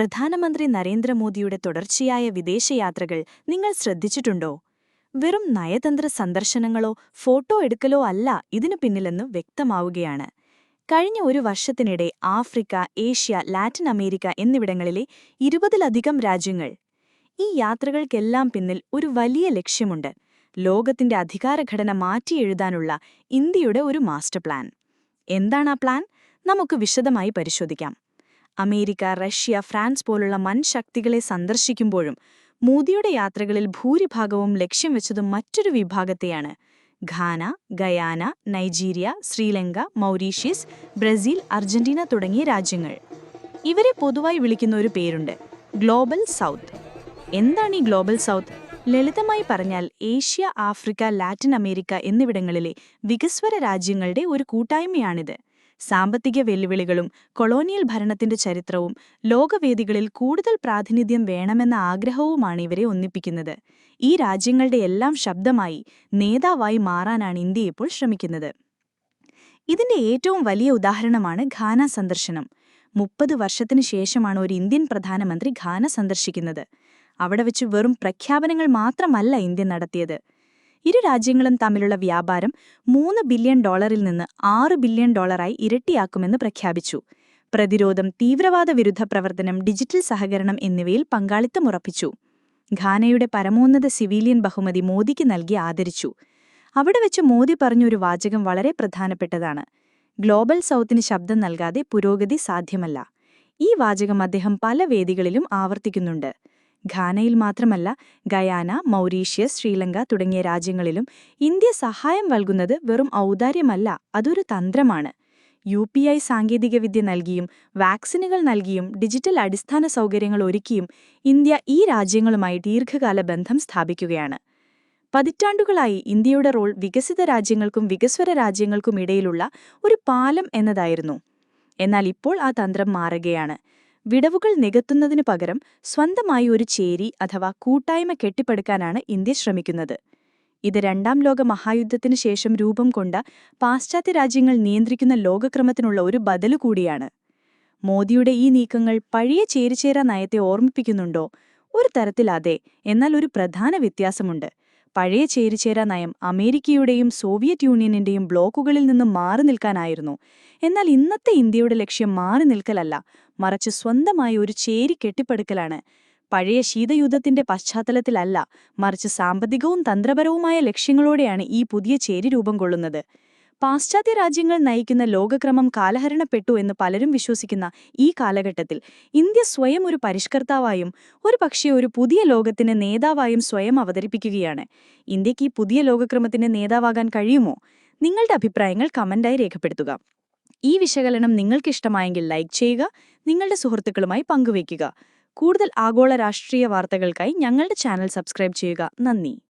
പ്രധാനമന്ത്രി നരേന്ദ്രമോദിയുടെ തുടർച്ചയായ വിദേശയാത്രകൾ നിങ്ങൾ ശ്രദ്ധിച്ചിട്ടുണ്ടോ? വെറും നയതന്ത്ര സന്ദർശനങ്ങളോ ഫോട്ടോ എടുക്കലോ അല്ല ഇതിനു പിന്നിലെന്ന് വ്യക്തമാവുകയാണ്. കഴിഞ്ഞ ഒരു വർഷത്തിനിടെ ആഫ്രിക്ക ഏഷ്യ ലാറ്റിൻ അമേരിക്ക എന്നിവിടങ്ങളിലെ ഇരുപതിലധികം രാജ്യങ്ങൾ. ഈ യാത്രകൾക്കെല്ലാം പിന്നിൽ ഒരു വലിയ ലക്ഷ്യമുണ്ട്. ലോകത്തിന്റെ അധികാരഘടന മാറ്റിയെഴുതാനുള്ള ഇന്ത്യയുടെ ഒരു മാസ്റ്റർ പ്ലാൻ. എന്താണ് ആ പ്ലാൻ? നമുക്ക് വിശദമായി പരിശോധിക്കാം. അമേരിക്ക റഷ്യ ഫ്രാൻസ് പോലുള്ള ശക്തികളെ സന്ദർശിക്കുമ്പോഴും മോദിയുടെ യാത്രകളിൽ ഭൂരിഭാഗവും ലക്ഷ്യം വെച്ചതും മറ്റൊരു വിഭാഗത്തെയാണ്. Ghana Guyana Nigeria Sri Lanka Mauritius Brazil Argentina തുടങ്ങിയ രാജ്യങ്ങൾ. ഇവരെ പൊതുവായി വിളിക്കുന്ന ഒരു പേരുണ്ട് ഗ്ലോബൽ സൗത്ത്. എന്താണ് ഈ ഗ്ലോബൽ സൗത്ത്? ലളിതമായി പറഞ്ഞാൽ ഏഷ്യ ആഫ്രിക്ക ലാറ്റിൻ അമേരിക്ക എന്നിവിടങ്ങളിലെ വികസ്വര രാജ്യങ്ങളുടെ ഒരു കൂട്ടായ്മയാണിത്. സാമ്പത്തിക വെല്ലുവിളികളും കൊളോണിയൽ ഭരണത്തിന്റെ ചരിത്രവും ലോകവേദികളിൽ കൂടുതൽ പ്രാതിനിധ്യം വേണമെന്ന ആഗ്രഹവുമാണ് ഇവരെ ഒന്നിപ്പിക്കുന്നത്. ഈ രാജ്യങ്ങളുടെ എല്ലാം ശബ്ദമായി നേതാവായി മാറാനാണ് ഇന്ത്യ ഇപ്പോൾ ശ്രമിക്കുന്നത്. ഇതിന്റെ ഏറ്റവും വലിയ ഉദാഹരണമാണ് ഖാന സന്ദർശനം. മുപ്പത് വർഷത്തിനു ശേഷമാണ് ഒരു ഇന്ത്യൻ പ്രധാനമന്ത്രി ഖാന സന്ദർശിക്കുന്നത്. അവിടെ വെച്ച് വെറും പ്രഖ്യാപനങ്ങൾ മാത്രമല്ല ഇന്ത്യ നടത്തിയത്. ഇരു രാജ്യങ്ങളും തമ്മിലുള്ള വ്യാപാരം മൂന്ന് ബില്യൺ ഡോളറിൽ നിന്ന് ആറ് ബില്യൺ ഡോളറായി ഇരട്ടിയാക്കുമെന്ന് പ്രഖ്യാപിച്ചു. പ്രതിരോധം തീവ്രവാദ വിരുദ്ധ പ്രവർത്തനം ഡിജിറ്റൽ സഹകരണം എന്നിവയിൽ പങ്കാളിത്തം ഉറപ്പിച്ചു. ഘാനയുടെ പരമോന്നത സിവിലിയൻ ബഹുമതി മോദിക്ക് നൽകി ആദരിച്ചു. അവിടെ വെച്ച് മോദി പറഞ്ഞ ഒരു വാചകം വളരെ പ്രധാനപ്പെട്ടതാണ്. ഗ്ലോബൽ സൗത്തിന് ശബ്ദം നൽകാതെ പുരോഗതി സാധ്യമല്ല. ഈ വാചകം അദ്ദേഹം പല വേദികളിലും ആവർത്തിക്കുന്നുണ്ട്. ഘാനയിൽ മാത്രമല്ല ഗയാന മൗറീഷ്യസ് ശ്രീലങ്ക തുടങ്ങിയ രാജ്യങ്ങളിലും ഇന്ത്യ സഹായം നൽകുന്നത് വെറും ഔദാര്യമല്ല അതൊരു തന്ത്രമാണ്. യു പി ഐ സാങ്കേതികവിദ്യ നൽകിയും വാക്സിനുകൾ നൽകിയും ഡിജിറ്റൽ അടിസ്ഥാന സൗകര്യങ്ങൾ ഒരുക്കിയും ഇന്ത്യ ഈ രാജ്യങ്ങളുമായി ദീർഘകാല ബന്ധം സ്ഥാപിക്കുകയാണ്. പതിറ്റാണ്ടുകളായി ഇന്ത്യയുടെ റോൾ വികസിത രാജ്യങ്ങൾക്കും വികസ്വര രാജ്യങ്ങൾക്കും ഇടയിലുള്ള ഒരു പാലം എന്നതായിരുന്നു. എന്നാൽ ഇപ്പോൾ ആ തന്ത്രം മാറുകയാണ്. വിടവുകൾ നികത്തുന്നതിനു പകരം സ്വന്തമായി ഒരു ചേരി അഥവാ കൂട്ടായ്മ കെട്ടിപ്പടുക്കാനാണ് ഇന്ത്യ ശ്രമിക്കുന്നത്. ഇത് രണ്ടാം ലോക മഹായുദ്ധത്തിനു ശേഷം രൂപം കൊണ്ട പാശ്ചാത്യ രാജ്യങ്ങൾ നിയന്ത്രിക്കുന്ന ലോകക്രമത്തിനുള്ള ഒരു ബദലു കൂടിയാണ്. മോദിയുടെ ഈ നീക്കങ്ങൾ പഴയ ചേരിചേരാ നയത്തെ ഓർമ്മിപ്പിക്കുന്നുണ്ടോ? ഒരു തരത്തിൽ അതെ. എന്നാൽ ഒരു പ്രധാന വ്യത്യാസമുണ്ട്. പഴയ ചേരിചേരാ നയം അമേരിക്കയുടെയും സോവിയറ്റ് യൂണിയനിന്റെയും ബ്ലോക്കുകളിൽ നിന്ന് മാറി നിൽക്കാനായിരുന്നു. എന്നാൽ ഇന്നത്തെ ഇന്ത്യയുടെ ലക്ഷ്യം മാറി നിൽക്കലല്ല മറിച്ച് സ്വന്തമായി ഒരു ചേരി കെട്ടിപ്പടുക്കലാണ്. പഴയ ശീതയുദ്ധത്തിന്റെ പശ്ചാത്തലത്തിലല്ല മറിച്ച് സാമ്പത്തികവും തന്ത്രപരവുമായ ലക്ഷ്യങ്ങളോടെയാണ് ഈ പുതിയ ചേരി രൂപം കൊള്ളുന്നത്. പാശ്ചാത്യ രാജ്യങ്ങൾ നയിക്കുന്ന ലോകക്രമം കാലഹരണപ്പെട്ടു എന്ന് പലരും വിശ്വസിക്കുന്ന ഈ കാലഘട്ടത്തിൽ ഇന്ത്യ സ്വയം ഒരു പരിഷ്കർത്താവായും ഒരു പക്ഷേ ഒരു പുതിയ ലോകത്തിന് നേതാവായും സ്വയം അവതരിപ്പിക്കുകയാണ്. ഇന്ത്യയ്ക്ക് ഈ പുതിയ ലോകക്രമത്തിന് നേതാവാകാൻ കഴിയുമോ? നിങ്ങളുടെ അഭിപ്രായങ്ങൾ കമന്റായി രേഖപ്പെടുത്തുക. ഈ വിശകലനം നിങ്ങൾക്കിഷ്ടമായെങ്കിൽ ലൈക്ക് ചെയ്യുക നിങ്ങളുടെ സുഹൃത്തുക്കളുമായി പങ്കുവയ്ക്കുക. കൂടുതൽ ആഗോള രാഷ്ട്രീയ വാർത്തകൾക്കായി ഞങ്ങളുടെ ചാനൽ സബ്സ്ക്രൈബ് ചെയ്യുക. നന്ദി.